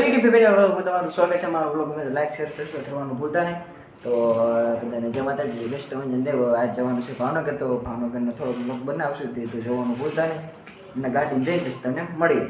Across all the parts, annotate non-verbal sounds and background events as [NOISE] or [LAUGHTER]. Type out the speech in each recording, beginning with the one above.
YouTube family તમારું સ્વાગત છે મારા બ્લોગમાં. લાઈક શેર સબસ્ક્રાઈબ કરવાનું ભૂલતા નહીં. તો બધાને જય માતાજી બેસ્ટ તમે દેવ આજ જવાનું છે ભાવનગર. તો ભાવનગરનો થોડો બ્લોગ બનાવશું, તો જોવાનું ભૂલતા નહીં. અને ગાડી જઈ જઈશ, તમને મળી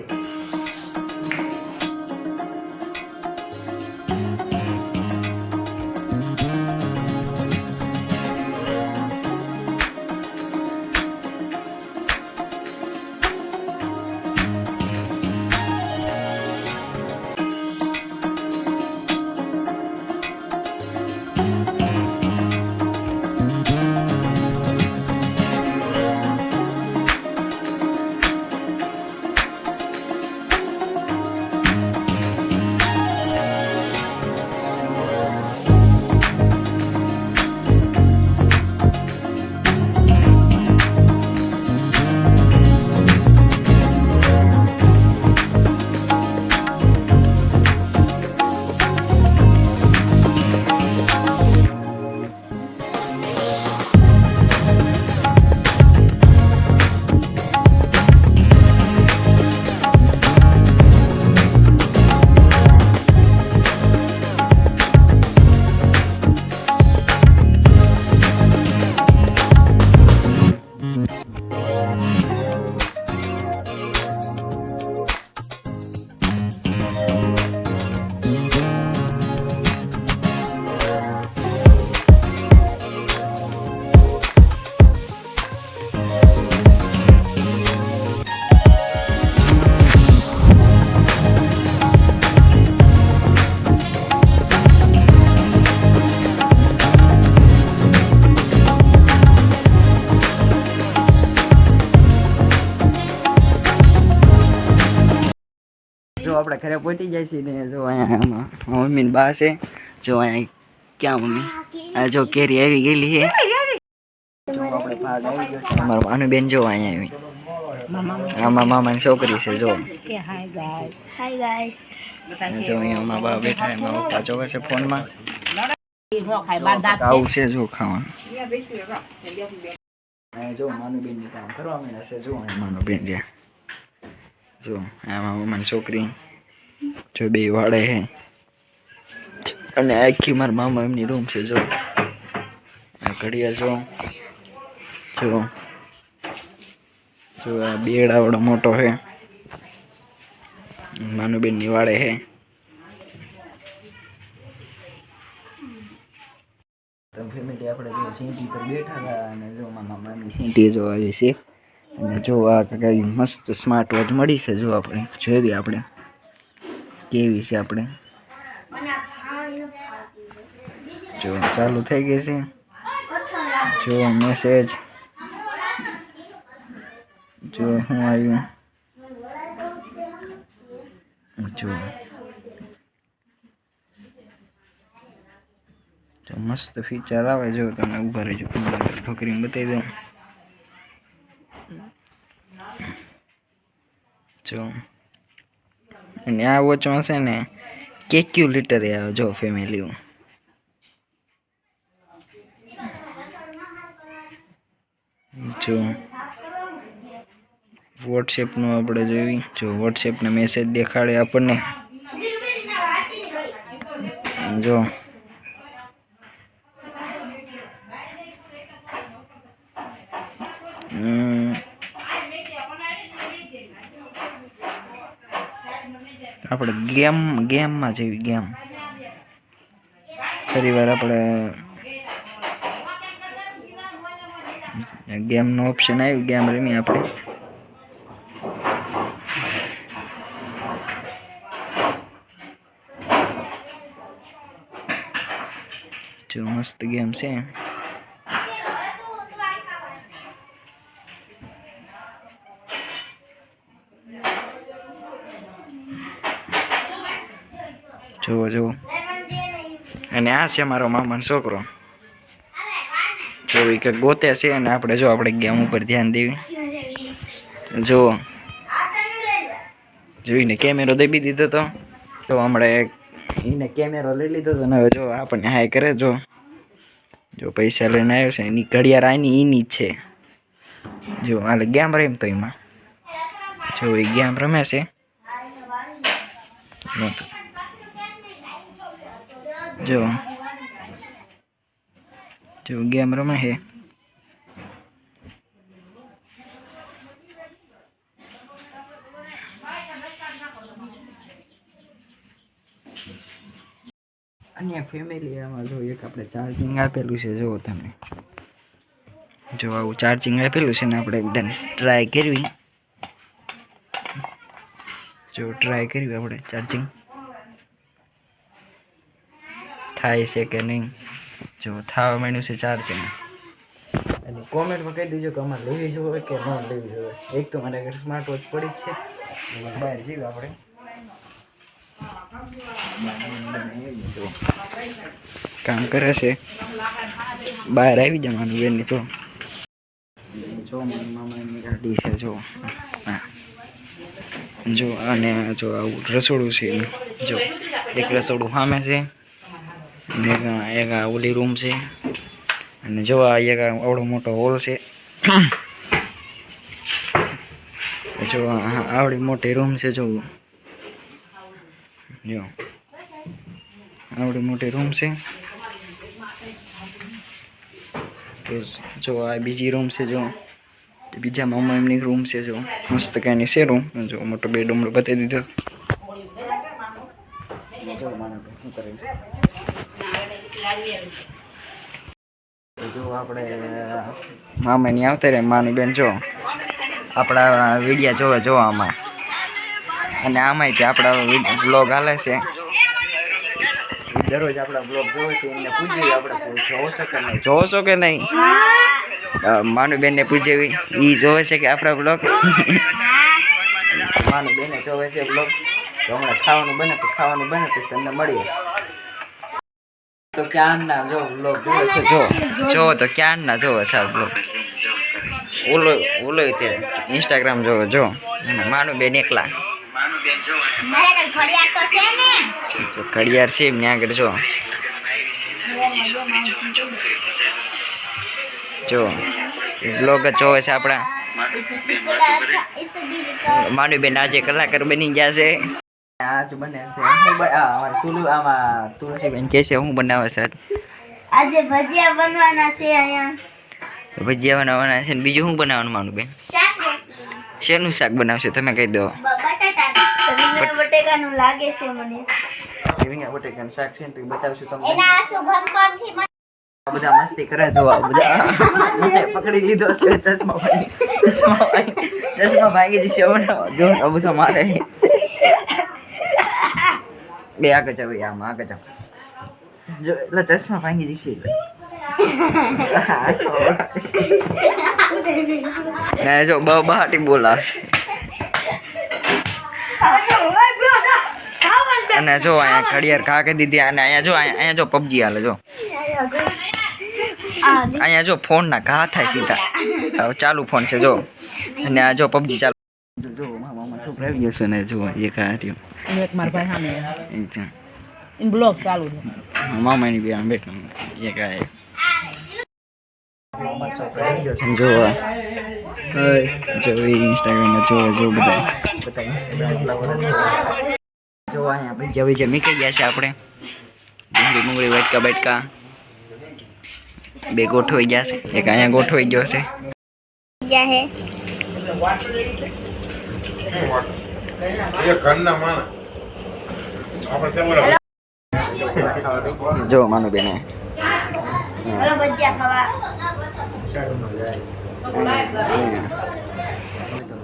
જો આપણે ઘરે પહોંચી જાય છે ને જો અહીંયા આમાં મમ્મી બા છે. જો અહીંયા ક્યાં મમ્મી? આ જો કેરી આવી ગયેલી છે. અમારા માનું બેન જો અહીંયા આવી. આમાં મામાની છોકરી છે જો. જો અહીંયા મા બા બેઠા એમાં પપ્પા જોવે છે ફોનમાં. આવું છે જો ખાવાનું. જો માનું બેન કામ કરવા માંડ્યા છે જો. જ્યાં જો એમાં મમ્માની છોકરી. જો બે વાળે છે અને આખી મારા મામા એમની રૂમ છે, જો. આ ઘડિયાળ જો. જો. જો આ મોટો છે માનું બેન હે. છે તો ફેમિલી આપણે જો પર બેઠા હતા અને જો મારા એમની સીંટી જો આવી છે. અને જો આ કઈ મસ્ત સ્માર્ટ વોચ મળી છે, જો આપણે. જોઈ આપણે. કેવી છે આપણે? જો, ચાલુ થઈ ગઈ છે. જો મેસેજ જો, હું આવ્યું. જો. જો, મસ્ત ફીચર આવે. જો તમે ઊભા રહેજો. ઠોકરીને બતાવી દઉં. જો. અને આ વોચમાં છે ને કેલ્ક્યુલેટર આવે જો ફેમિલી જો વોટ્સએપનું આપણે જોઈ જો વોટ્સએપના મેસેજ દેખાડે આપણને. જો હમ. આપણે ગેમ, ગેમમાં જેવી ગેમ. ફરી વાર આપણે ગેમનો ઓપ્શન આવ્યું, ગેમ રમી આપણે. જો મસ્ત ગેમ છે. જુઓ જુઓ. અને આ છે મારો મામાનો છોકરો. જો કંઈક ગોતે છે અને આપણે જો આપણે ગેમ ઉપર ધ્યાન દેવી. જુઓ. જોઈને કેમેરો દેબી દીધો તો. તો હમણાં એને કેમેરો લઈ લીધો તો ને હવે જો આપણને હાય કરે, જો. જો પૈસા લઈને આવ્યો છે, એની ઘડિયાળ આની એની જ છે. જો હાલે ગેમ રમતો એમાં. જો એ ગેમ રમે છે. નહોતું જો જો ગેમ રમે છે અને ફેમિલી આમાં જો એક આપણે ચાર્જિંગ આપેલું છે જો તમે જો આવું ચાર્જિંગ આપેલું છે ને આપણે એકદમ ટ્રાય કરવી જો ટ્રાય કરવી આપણે ચાર્જિંગ થાય છે કે નહીં? જો, થવા માંડ્યું છે ચાર્જિંગ અને કોમેન્ટમાં કહી દેજો કે અમારે લેવી જોઈએ કે ન લેવી જોઈએ એક તો મારા સ્માર્ટ વોચ પડી જ છે. બહાર જઈએ આપણે. કામ કરે છે. બહાર આવી જવાનું બેન તો જો, મારી એમની ગાડી છે, જો. જો, અને જો આવું રસોડું છે જો, એક રસોડું સામે છે. અને એક આ- ઓલી રૂમ છે. અને જો આ એક આવડો મોટો હોલ છે. જો આવડી મોટી રૂમ છે, જો. જો. આવડી મોટી રૂમ છે. તો જો આ બીજી રૂમ છે, જો. બીજા મામા એમની રૂમ છે, જો. મસ્ત કાંઈની છે રૂમ. જો મોટો બે ડુમરો બતાવી દીધો જો માનો કે શું કરે છે. તો જો આપણે મામાની આવતા રહે માની બેન જો. આપણા વિડીયા જોવે જો આમાં અને આમાંય તે આપણા બ્લોગ હાલે છે. દરરોજ આપણા બ્લોગ જોવે છે, એમને પૂછ્યું આપણે જોવો છો કે નહીં? જોવો છો કે નહીં? માનું બેનને પૂછેવી એ જોવે છે કે આપણા બ્લોગ માનું બેને જોવે છે બ્લોગ તો હમણાં ખાવાનું બને તો ખાવાનું બને તો તમને મળીએ. તો ક્યાં ના જો બ્લોગ જોવે છે જો. જો તો ક્યાં ના જોવે છે આ બ્લોગ ઓલો ઓલો તે ઇન્સ્ટાગ્રામ જોવે જો. માનું બેન એકલા. ઘડિયાળ છે ને. તો ઘડિયાળ છે એમને આગળ જો. જો બ્લોગ જોવે છે આપણા. માનું બેન આજે કલાકાર બની ગયા છે. આજ બને છે. હું અમારે તુલુ આમાં તુલસીબેન કહે છે હું બનાવે છે. આજે ભજીયા બનવાના છે અહીંયા. ભજીયા બનાવવાના છે ને બીજું શું બનાવવાનું માનું બેન? શેનું શાક બનાવશે તમે કહી દો. બટેકાનું લાગે છે મને. રીંગણા બટેકાનું શાક છે તો બતાવશું તમને. એના આ પરથી બધા મસ્તી કરે જો બધા. મને પકડી લીધો છે ચશ્મા ભાઈ ચશ્મા ભાઈ ચશ્મા ભાગી જશે. જો બધો મારે. બે આગળ જાવ આમ આગળ જાવ. જો એટલે ચશ્મા ભાંગી જશે ના જો બ બહાટી બોલાવશે. અને જો અહીંયા ઘડિયાળ ખાકે દીધી અને અહીંયા જો અહીંયા જો પબજી હાલે જો. અહીંયા જો ફોન ના ઘા થાય સીધા. હવે ચાલુ ફોન છે જો. અને આ જો પબજી ચાલુ જો ગયો આમ બેઠો એક આ જો. જો બધા જો અહીંયા ભજીયા મીકી ગયા છે આપણે ડુંગળી ડુંગળી વાટકા બે ગોઠવાઈ ગયા છે એક અહીંયા ગોઠવાઈ ગયો છે [LAUGHS] નહીં જો માનું બેને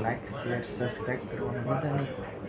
લાઈક શેર સબસ્ક્રાઈબ કરવાનું